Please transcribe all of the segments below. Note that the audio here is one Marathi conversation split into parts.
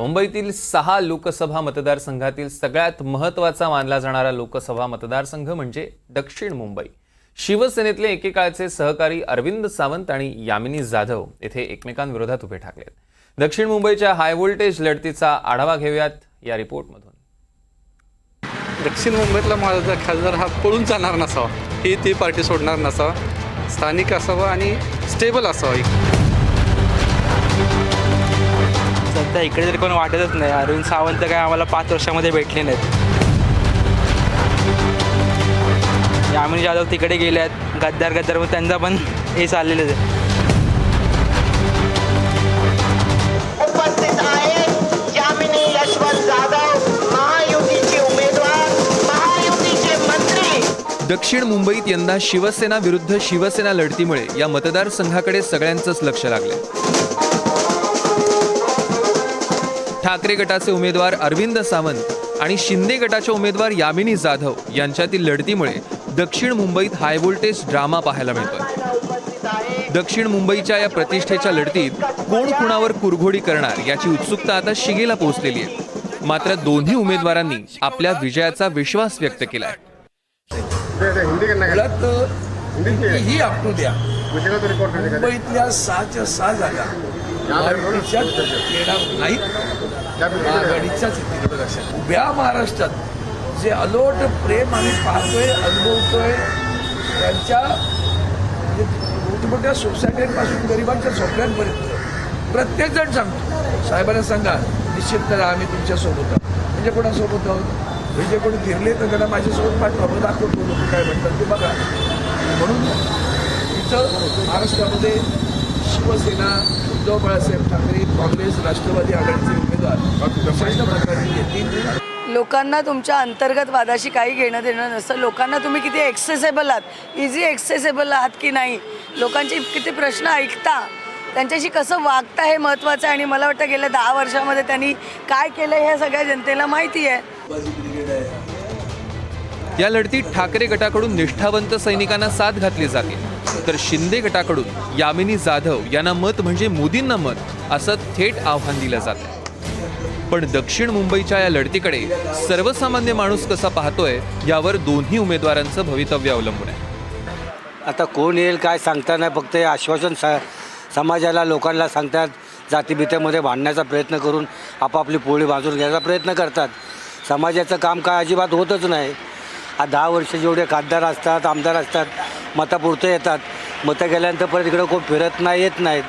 मुंबईतील सहा लोकसभा मतदारसंघातील सगळ्यात महत्त्वाचा मानला जाणारा लोकसभा मतदारसंघ म्हणजे दक्षिण मुंबई. शिवसेनेतले एकेकाळचे सहकारी अरविंद सावंत आणि यामिनी जाधव येथे एकमेकांविरोधात उभे ठाकलेत. दक्षिण मुंबईच्या हाय व्होल्टेज लढतीचा आढावा घेऊयात या रिपोर्टमधून. दक्षिण मुंबईतला माझा खासदार हा पळून जाणार नसावा. ही ती पार्टी सोडणार नसावा. स्थानिक असावा आणि स्टेबल असावा सध्या इकडे तरी कोण वाटतच नाही. अरविंद सावंत काय आम्हाला पाच वर्षामध्ये भेटले नाहीत. यामिनी जाधव तिकडे गेले आहेत. गद्दार गद्दार मग त्यांचा पण हे चाललेलं आहे. उपस्थित आहेत यामिनी यशवंत जाधव महायुतीचे उमेदवार महायुतीचे मंत्री. दक्षिण मुंबईत यंदा शिवसेना विरुद्ध शिवसेना लढतीमुळे या मतदारसंघाकडे सगळ्यांचंच लक्ष लागलं ठाकरे गटाचे उमेदवार अरविंद सावंत आणि शिंदे गटाचे उमेदवार यामिनी जाधव यांच्यातील लढतीमुळे दक्षिण मुंबईत हाय व्होल्टेज ड्रामा पाहायला मिळतोय. दक्षिण मुंबईच्या या प्रतिष्ठेच्या लढतीत कोण कुणावर कुरघोडी करणार याची उत्सुकता आता शिगेला पोहोचलेली आहे. मात्र दोन्ही उमेदवारांनी आपल्या विजयाचा विश्वास व्यक्त केलाय. ही मुंबईतल्या सहाच्या सहा जागा. नाहीत आघाडीच्याच लक्षात उभ्या महाराष्ट्रात जे अलोट प्रेम आम्ही पाहतोय अनुभवतोय त्यांच्या मोठमोठ्या सोसायट्यांपासून गरिबांच्या सोपऱ्यांपर्यंत प्रत्येक जण सांगतो. साहेबांना सांगा निश्चित करा आम्ही तुमच्यासोबत आहोत. म्हणजे कोणासोबत आहोत? म्हणजे कोणी फिरले तर त्यांना माझ्यासोबत पाठवा. दाखवतो लोक काय म्हणतात ते बघा. म्हणून इथं महाराष्ट्रामध्ये शिवसेना उद्धव बाळासाहेब ठाकरे काँग्रेस राष्ट्रवादी आघाडीचे उमेदवार. प्रचंड प्रकारे येतील लोकांना तुमच्या अंतर्गत वादाशी काही घेणं देणं नसतं. लोकांना तुम्ही किती एक्सेसेबल आहात? इझी एक्सेसेबल आहात की नाही? लोकांचे किती प्रश्न ऐकता? त्यांच्याशी कसं वागता हे महत्त्वाचं आहे आणि मला वाटतं गेल्या दहा वर्षामध्ये त्यांनी काय केलं हे सगळ्या जनतेला माहिती आहे. या लढतीत ठाकरे गटाकडून निष्ठावंत सैनिकांना साथ घातली जाते. तर शिंदे गटाकडून यामिनी जाधव यांना मत म्हणजे मोदींना मत असं थेट आव्हान दिलं जातं पण दक्षिण मुंबईच्या या लढतीकडे सर्वसामान्य माणूस कसा पाहतोय यावर दोन्ही उमेदवारांचं भवितव्य अवलंबून आहे. आता कोण येईल काय सांगता नाही फक्त हे आश्वासन सा समाजाला लोकांना सांगतात जातीभितेमध्ये भांडण्याचा प्रयत्न करून आपापली पोळी बाजून घ्यायचा प्रयत्न करतात. समाजाचं काम काय अजिबात होतच नाही. आ दहा वर्ष जेवढे खासदार असतात आमदार असतात मतापुरतं येतात. मतं गेल्यानंतर परत इकडं कोण फिरत नाही येत नाहीत.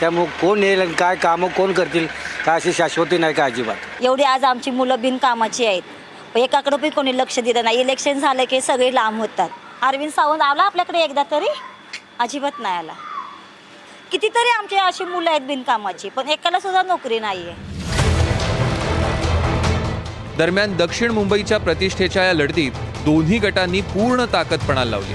त्यामुळं कोण येईल आणि काय कामं कोण करतील काय अशी शाश्वती नाही का अजिबात. एवढी आज आमची मुलं बिनकामाची आहेत. पण एकाकडे पण कोणी लक्ष दिलं नाही. इलेक्शन झालं की सगळे लांब होतात. अरविंद सावंत आला आपल्याकडे एकदा तरी? अजिबात नाही आला. कितीतरी आमची अशी मुलं आहेत बिनकामाची पण एकाला सुद्धा नोकरी नाही आहे दरम्यान दक्षिण मुंबईच्या प्रतिष्ठेच्या या लढतीत दोन्ही गटांनी पूर्ण ताकद पणाला लावली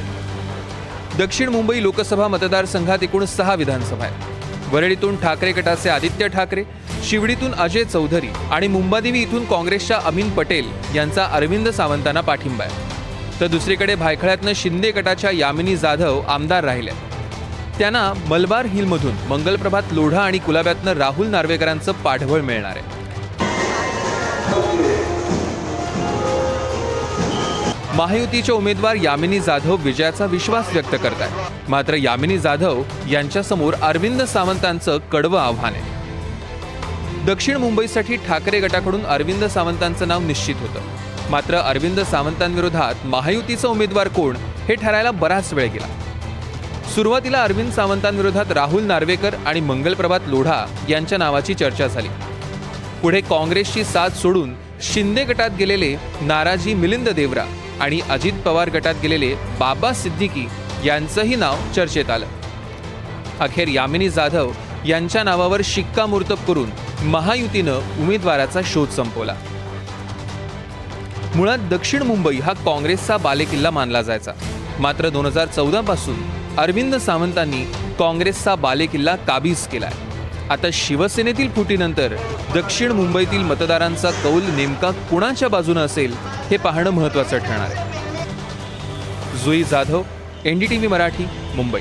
दक्षिण मुंबई लोकसभा मतदारसंघात एकूण सहा विधानसभा आहेत. वरळीतून ठाकरे गटाचे आदित्य ठाकरे शिवडीतून अजय चौधरी आणि मुंबादेवी इथून काँग्रेसच्या अमीन पटेल यांचा अरविंद सावंतांना पाठिंबा आहे. तर दुसरीकडे भायखळ्यातनं शिंदे गटाच्या यामिनी जाधव आमदार राहिल्या त्यांना मलबार हिलमधून मंगलप्रभात लोढा आणि कुलाब्यातनं राहुल नार्वेकरांचं पाठबळ मिळणार आहे. महायुतीचे उमेदवार यामिनी जाधव विजयाचा विश्वास व्यक्त करत आहेत मात्र यामिनी जाधव यांच्यासमोर अरविंद सावंतांचं कडवं आव्हान आहे. दक्षिण मुंबईसाठी ठाकरे गटाकडून अरविंद सावंतांचं नाव निश्चित होतं. मात्र अरविंद सावंतांविरोधात महायुतीचा उमेदवार कोण हे ठरायला बराच वेळ गेला. सुरुवातीला अरविंद सावंतांविरोधात राहुल नार्वेकर आणि मंगलप्रभात लोढा यांच्या नावाची चर्चा झाली. पुढे काँग्रेसची साथ सोडून शिंदे गटात गेलेले नाराजी मिलिंद देवरा आणि अजित पवार गटात गेलेले बाबा सिद्दीकी यांचंही नाव चर्चेत आलं. अखेर यामिनी जाधव यांच्या नावावर शिक्कामोर्तब करून महायुतीनं उमेदवाराचा शोध संपवला. मुळात दक्षिण मुंबई हा काँग्रेसचा बालेकिल्ला मानला जायचा. मात्र दोन हजार चौदा पासून अरविंद सावंतांनी काँग्रेसचा बालेकिल्ला काबीज केलाय. आता शिवसेनेतील फुटीनंतर दक्षिण मुंबईतील मतदारांचा कौल नेमका कुणाच्या बाजूनं असेल हे पाहणं महत्त्वाचं ठरणार आहे. जुई जाधव एनडीटीव्ही मराठी मुंबई.